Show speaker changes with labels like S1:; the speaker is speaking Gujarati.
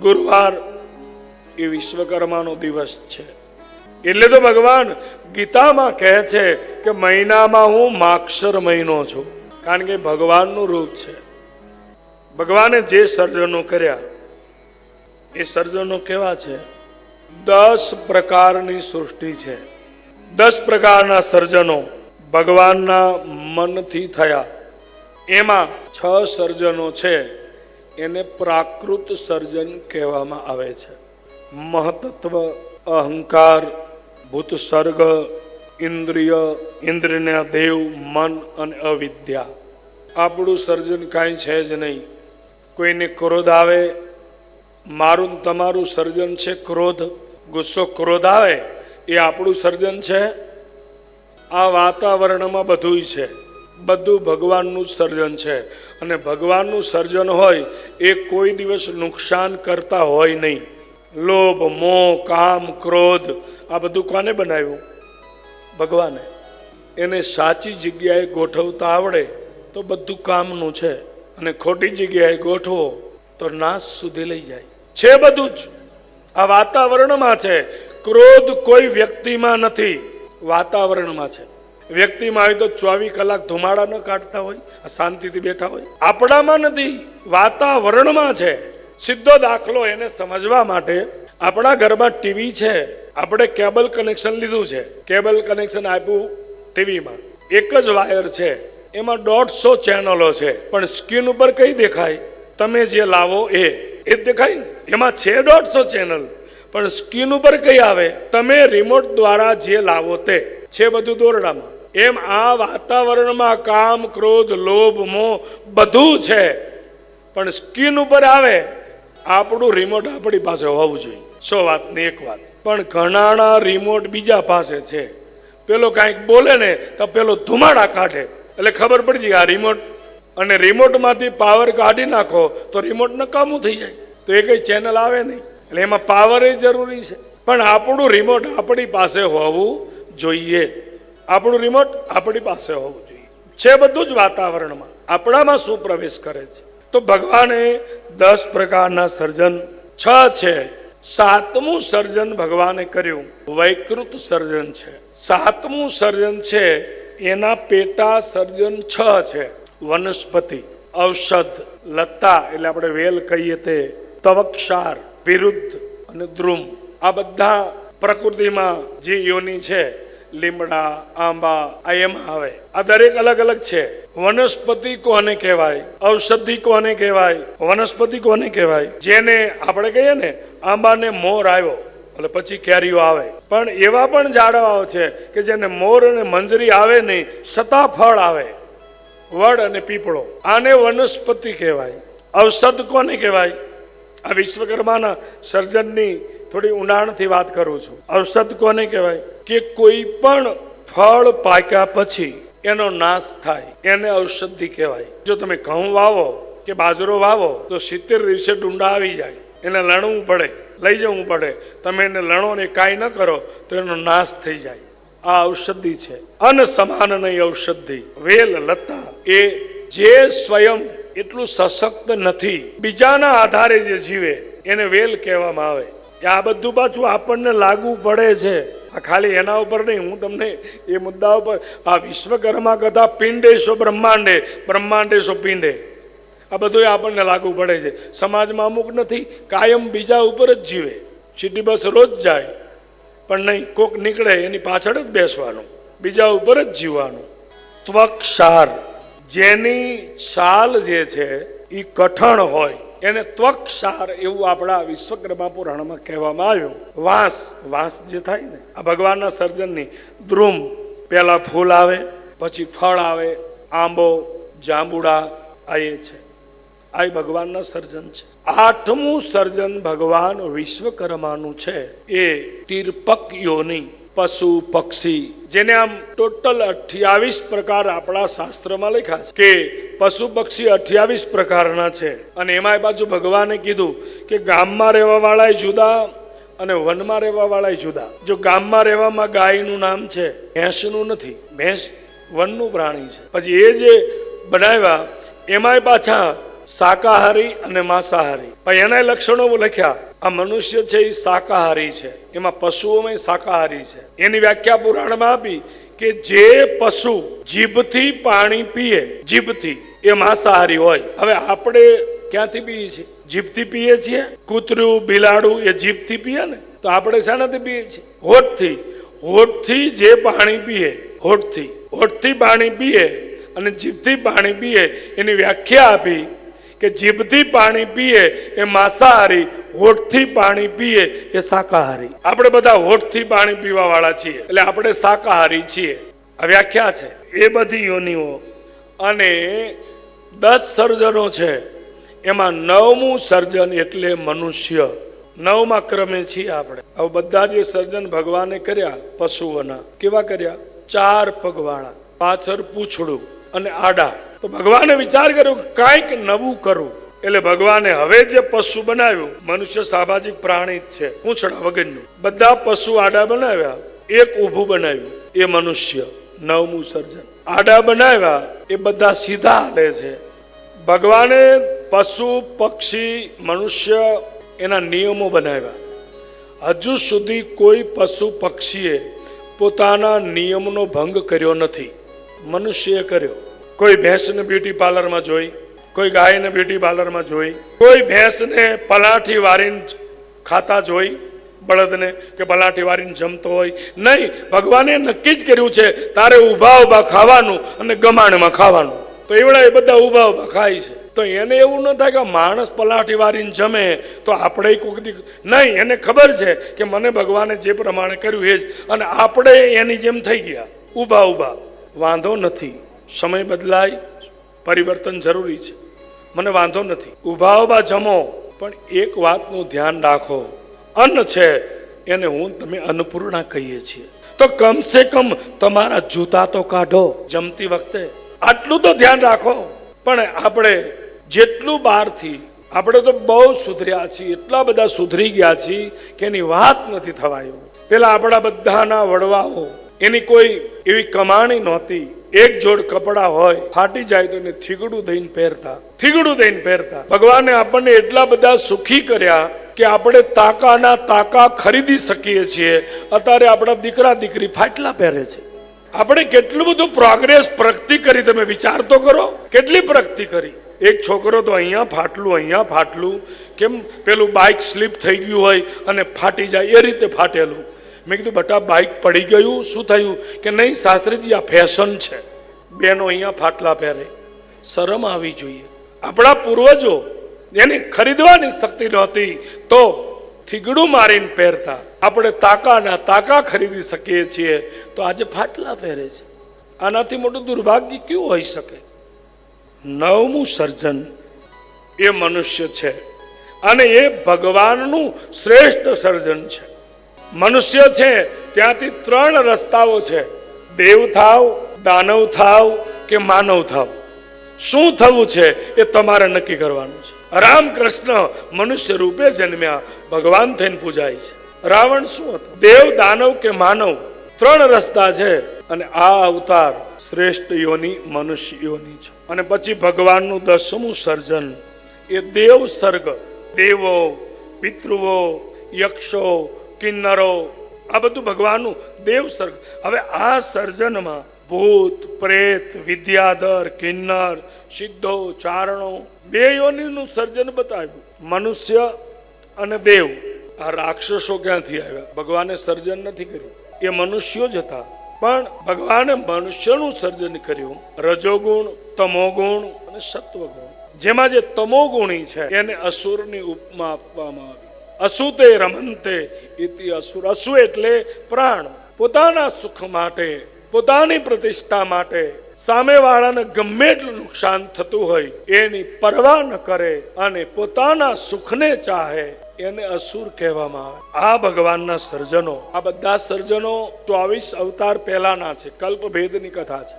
S1: ગુરુવાર એ વિશ્વકર્માનો દિવસ છે. એટલે તો ભગવાન ગીતામાં કહે છે કે મહિનામાં હું માક્ષર મહિનો છું. કારણ કે ભગવાનનું રૂપ છે. ભગવાને જે સર્જનો કર્યા, એ સર્જનો કેવા છે? દસ પ્રકારની સૃષ્ટિ છે. દસ પ્રકારના સર્જનો ભગવાનના મનથી થયા. એમાં છ સર્જનો છે. એને પ્રાકૃત સર્જન કહેવામાં આવે છે. મહતત્વ, અહંકાર, ભૂત સર્ગ, ઇન્દ્રિય, ઇન્દ્રિયના દેવ, મન અને અવિદ્યા. આપણું સર્જન કાંઈ છે જ નહીં. કોઈને ક્રોધ આવે, મારું તમારું સર્જન છે ક્રોધ. ગુસ્સો ક્રોધ આવે, એ આપણું સર્જન છે? આ વાતાવરણમાં બધું છે. બધું ભગવાનનું સર્જન છે. અને ભગવાનનું સર્જન હોય એ કોઈ દિવસ નુકસાન કરતા હોય નહીં. લોભ, મોહ, કામ, ક્રોધ, આ બધું કોને બનાવ્યું? ભગવાને. એને સાચી જગ્યાએ ગોઠવતા આવડે તો બધું કામનું છે. અને ખોટી જગ્યાએ ગોઠવો તો નાશ સુધી લઈ જાય. છે બધું જ. આ વાતાવરણમાં છે. ક્રોધ કોઈ વ્યક્તિમાં નથી. વાતાવરણમાં છે. વ્યક્તિમાં હોય તો ચોવીસ કલાક ધુમાડા ન કાઢતા હોય શાંતિથી બેઠા હોય. આપણામાં નથી, વાતાવરણમાં છે. સીધો દાખલો એને સમજવા માટે આપણા ઘરમાં ટીવી છે. આપણે કેબલ કનેક્શન લીધું છે. કેબલ કનેક્શન આપ્યું ટીવીમાં. એક જ વાયર છે. એમાં દોઢસો ચેનલો છે. પણ સ્ક્રીન ઉપર કઈ દેખાય? તમે જે લાવો એ. એ જ દેખાય ને? એમાં છે દોઢસો ચેનલ. પણ સ્ક્રીન ઉપર કઈ આવે? તમે રિમોટ દ્વારા જે લાવો તે. છે બધું દોરડામાં. એમ આ વાતાવરણમાં કામ, ક્રોધ, લોભ, મોહ બધું છે. પણ સ્કીન ઉપર આવે, આપણું રિમોટ આપણી પાસે હોવું જોઈએ. સો વાત ને એક વાત. પણ ઘણાના રિમોટ બીજા પાસે છે. પેલો કાંઈક બોલે ને, તો પેલો ધુમાડા કાઢે. એટલે ખબર પડી જાય આ રિમોટ અને રિમોટમાંથી પાવર કાઢી નાખો, તો રિમોટ નકામું થઈ જાય. તો એ કઈ ચેનલ આવે નહીં. એટલે એમાં પાવર એ જરૂરી છે. પણ આપણું રિમોટ આપણી પાસે હોવું જોઈએ. આપણું રિમોટ આપણી પાસે હોવું જોઈએ. છે બધું જ વાતાવરણમાં. આપણામાં શું પ્રવેશ કરે છે? તો ભગવાને દસ પ્રકારના સર્જન છ છે. સાતમું સર્જન ભગવાને કર્યું. વૈકૃત સર્જન છે. સાતમું સર્જન છે. એના પેટા સર્જન છ છે. વનસ્પતિ, ઔષધ, લતા, એટલે આપણે વેલ કહીએ તે, તવક્ષાર, વિરુદ્ધ અને દ્રુમ આ બધા પ્રકૃતિમાં જે યોની છે. લીમડા, આંબા, આ એમાં આવે. આ દરેક અલગ અલગ છે. વનસ્પતિ કોને કહેવાય? ઔષધિ કોને કહેવાય? વનસ્પતિ કોને કહેવાય? જેને આપણે કહીએ ને, આંબાને મોર આવ્યો, એટલે પછી કેરીઓ આવે. પણ એવા પણ ઝાડવાઓ છે કે જેને મોર અને મંજરી આવે નહીં છતાં ફળ આવે. વડ અને પીપળો. આને વનસ્પતિ કહેવાય. ઔષધ કોને કહેવાય? આ વિશ્વકર્માના સર્જનની થોડી ઊંડાણથી વાત કરું છું. ઔષધ કોને કહેવાય? કે કોઈ પણ ફળ પાક્યા પછી એનો નાશ થાય. એને ઔષધિ કહેવાય. જો તમે ઘઉં વાવો કે બાજરો વાવો, તો સિત્તેર દિવસે ડુંડા આવી જાય. એને લણવું પડે. લઈ જવું પડે. તમે એને લણો ને કાંઈ ન કરો, તો એનો નાશ થઈ જાય. આ ઔષધિ છે. અન સમાન નહીં ઔષધિ. વેલ, લતા. એ જે સ્વયં એટલું સશક્ત નથી. બીજાના આધારે જે જીવે, એને વેલ કહેવામાં આવે. આ બધું પાછું આપણને લાગુ પડે છે. આ ખાલી એના ઉપર નહીં, હું તમને એ મુદ્દા ઉપર, આ વિશ્વકર્મા કથા પિંડેશો બ્રહ્માંડે બ્રહ્માંડેશો પિંડે. આ બધું આપણને લાગુ પડે છે. સમાજમાં અમુક નથી, કાયમ બીજા ઉપર જ જીવે. સિટી બસ રોજ જાય, પણ નહીં, કોક નીકળે, એની પાછળ જ બેસવાનું, બીજા ઉપર જ જીવવાનું. ત્વક્ષાર જેની છાલ જે છે એ કઠણ હોય. એને ત્વક્ષાર એવું આપણા વિશ્વકર્મા પુરાણમાં કહેવામાં આવ્યું. વાંસ વાંસ જે થાય ને, આ ભગવાનના સર્જનની દ્રુમ પહેલા ફૂલ આવે, પછી ફળ આવે, આંબો, જાંબુડા, આ એ છે. આ ભગવાનના સર્જન છે. આઠમું સર્જન ભગવાન વિશ્વકર્માનું છે. એ તિરપક યોની પશુ, પક્ષી, જેને આમ ટોટલ અઠ્યાવીસ પ્રકાર આપણા શાસ્ત્રમાં લખ્યા છે કે પશુ, પક્ષી અઠ્યાવીસ પ્રકારના છે. અને એમાં પાછું ભગવાને કીધું કે ગામમાં રહેવા વાળા જુદા અને વનમાં રહેવા વાળા જુદા. જો ગામમાં રહેવામાં ગાયનું નામ છે, ભેંસનું નથી. ભેંસ વનનું પ્રાણી છે. પછી એ જે બનાવ્યા, એમાંય પાછા શાકાહારી અને માંસાહારી. પણ એના લક્ષણો લખ્યા. આ મનુષ્ય છે, એ શાકાહારી છે. એમાં પશુઓમાં શાકાહારી છે. એની વ્યાખ્યા પુરાણમાં આપી કે જે પશુ જીભથી પાણી પીએ, જીભથી, એ માંસાહારી હોય. હવે આપણે ક્યાંથી પીએ છીએ? જીભથી પીએ છીએ? કૂતરું, બિલાડું એ જીભથી પીએ ને? તો આપણે શાનાથી પીએ છીએ? હોઠથી. હોઠથી જે પાણી પીએ, હોઠથી. હોઠથી પાણી પીએ અને જીભથી પાણી પીએ, એની વ્યાખ્યા આપી કે જીભથી પાણી પીએ, એ માંસાહારી હોઠથી પાણી પીએ, એ શાકાહારી. આપણે બધા હોઠથી પાણી પીવા વાળા છીએ, એટલે આપણે શાકાહારી છીએ. આ વ્યાખ્યા છે. એ બધી યોનિઓ અને દસ સર્જનો છે. એમાં નવમું સર્જન એટલે મનુષ્ય. નવમા ક્રમે છીએ આપણે. હવે બધા જે સર્જન ભગવાને કર્યા, પશુઓના, કેવા કર્યા? ચાર પગવાળા. પાછળ પૂછડું અને આડા. તો ભગવાને વિચાર કર્યો કાંઈક નવું કરવું એટલે ભગવાને હવે જે પશુ બનાવ્યું, મનુષ્ય સામાજિક પ્રાણી છે, પૂંછડા વગરનું. બધા પશુ આડા બનાવ્યા, એક ઊભું બનાવ્યું, એ મનુષ્ય, નવમું સર્જન. આડા બનાવ્યા, એ બધા સીધા હાલે છે. ભગવાને પશુ, પક્ષી, મનુષ્ય એના નિયમો બનાવ્યા. હજુ સુધી કોઈ પશુ પક્ષીએ પોતાના નિયમનો ભંગ કર્યો નથી. મનુષ્યએ કર્યો. કોઈ ભેંસને બ્યુટી પાર્લરમાં જોઈ, કોઈ ગાયને બ્યુટી પાર્લરમાં જોઈ, કોઈ ભેંસને પલાઠી વારીને ખાતા જોઈ, બળદને કે પલાઠી વારીને જમતો હોય. નહીં, ભગવાને નક્કી જ કર્યું છે, તારે ઊભા ઊભા ખાવાનું અને ગમાણમાં ખાવાનું. તો એવડા એ બધા ઊભા ઊભા ખાય છે. તો એને એવું ન થાય કે માણસ પલાઠી વારીને જમે, તો આપણે કોઈક દી નહીં, એને ખબર છે કે મને ભગવાને જે પ્રમાણે કર્યું એ જ. અને આપણે એની જેમ થઈ ગયા. ઊભા ઊભા. વાંધો નથી. સમય બદલાય, પરિવર્તન જરૂરી છે. મને વાંધો નથી. ઊભા ઊભા જમો, પણ એક વાતનું ધ્યાન રાખો. અન્ન છે, એને હું તમે અન્નપૂર્ણા કહીએ છીએ. તો કમસે કમ તમારા જૂતા તો કાઢો. જમતી વખતે આટલું તો ધ્યાન રાખો. પણ આપણે જેટલું બહારથી, આપણે તો બહુ સુધર્યા છીએ, એટલા બધા સુધરી ગયા છીએ કે એની વાત નથી થવાયું. પેલા આપણા બધાના વડવાઓ, એની કોઈ એવી કમાણી નહોતી. એક જોડ કપડા હોય, ફાટી જાય તો એને થીગડું દઈને પહેરતા. થીગડું દઈને પહેરતા. ભગવાને આપણને એટલા બધા સુખી કર્યા કે આપણે તાકાના તાકા ખરીદી શકીએ છીએ. અત્યારે આપણા દીકરા દીકરી ફાટલા પહેરે છે. આપણે કેટલું બધું પ્રોગ્રેસ પ્રગતિ કરી, તમે વિચાર તો કરો. કેટલી પ્રગતિ કરી? એક છોકરો તો અહીંયા ફાટલું અહીંયા ફાટલું. કેમ? પેલું બાઇક સ્લીપ થઈ ગયું હોય અને ફાટી જાય, એ રીતે ફાટેલું. મેં કીધું, બટા બાઇક પડી ગયું. શું થયું? કે, નહીં, શાસ્ત્રીજી, આ ફેશન છે. બેનો અહીંયા ફાટલા પહેરે. શરમ આવી જોઈએ. આપણા પૂર્વજો એને ખરીદવાની શક્તિ નહોતી. તો થીગડું મારીને પહેરતા. આપણે તાકાના તાકા ખરીદી શકીએ છીએ. તો આજે ફાટલા પહેરે છે. આનાથી મોટું દુર્ભાગ્ય કેવું હોઈ શકે? નવમું સર્જન એ મનુષ્ય છે. અને એ ભગવાનનું શ્રેષ્ઠ સર્જન છે. મનુષ્ય છે, ત્યાંથી ત્રણ રસ્તાઓ છે. દેવ થાવ, દાનવ થાવ કે માનવ થાવ. શું થવું છે એ તમારે નક્કી કરવાનું છે. રામકૃષ્ણ મનુષ્ય રૂપે જન્મ્યા, ભગવાન થઈને પૂજાય છે. રાવણ શું હતો? દેવ, દાનવ કે માનવ? ત્રણ રસ્તા છે અને આ અવતાર શ્રેષ્ઠ યોની, મનુષ્ય યોની છે. અને પછી ભગવાનનું દસમું સર્જન. એ દેવ સર્ગ. દેવો, પિતૃઓ, યક્ષો કિન્નરો. આ બધું ભગવાનનું દેવ સર્ગ. હવે આ સર્જનમાં ભૂત, પ્રેત, વિદ્યાધર, કિન્નર, સિદ્ધો, ચારણો, બે યોનિનું સર્જન બતાવ્યું. મનુષ્ય અને દેવ. આ રાક્ષસો ક્યાંથી આવ્યા? ભગવાને સર્જન નથી કર્યું. એ મનુષ્યો જ હતા. પણ ભગવાને મનુષ્યનું સર્જન કર્યું. રજોગુણ, તમોગુણ અને સત્વગુણ. જેમાં જે તમોગુણી છે, એને અસુરની ઉપમા આપવામાં આવી. અસુતે રમંતે ઇતિ અસુર. અસુ એટલે પ્રાણ. પોતાના સુખ માટે, પોતાની પ્રતિષ્ઠા માટે સામેવાળાને ગમે એટલું નુકસાન થતું હોય, એની પરવા ન કરે અને પોતાના સુખને ચાહે, એને અસુર કહેવામાં આવે. આ ભગવાનના સર્જનો, આ બધા સર્જનો ચોવીસ અવતાર પહેલાના છે, કલ્પભેદની કથા છે.